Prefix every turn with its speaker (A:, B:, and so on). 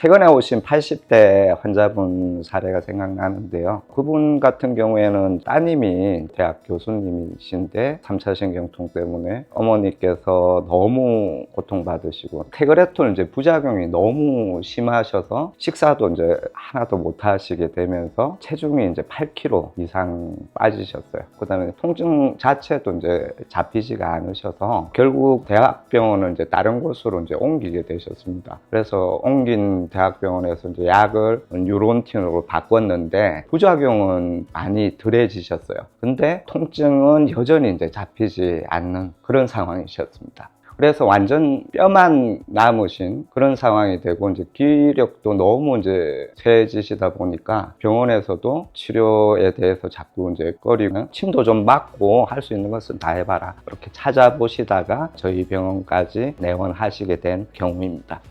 A: 최근에 오신 80대 환자분 사례가 생각나는데요. 그분 같은 경우에는 따님이 대학 교수님이신데 3차 신경통 때문에 어머니께서 너무 고통받으시고 테그레톨 이제 부작용이 너무 심하셔서 식사도 이제 하나도 못 하시게 되면서 체중이 이제 8kg 이상 빠지셨어요. 그다음에 통증 자체도 이제 잡히지가 않으셔서 결국 대학병원을 이제 다른 곳으로 이제 옮기게 되셨습니다. 그래서 옮긴 대학병원에서 이제 약을 유론틴으로 바꿨는데 부작용은 많이 덜해지셨어요. 근데 통증은 여전히 이제 잡히지 않는 그런 상황이셨습니다. 그래서 완전 뼈만 남으신 그런 상황이 되고 이제 기력도 너무 이제 쇠해지시다 보니까 병원에서도 치료에 대해서 자꾸 이제 꺼리면 침도 좀 맞고 할 수 있는 것은 다 해봐라 이렇게 찾아보시다가 저희 병원까지 내원하시게 된 경우입니다.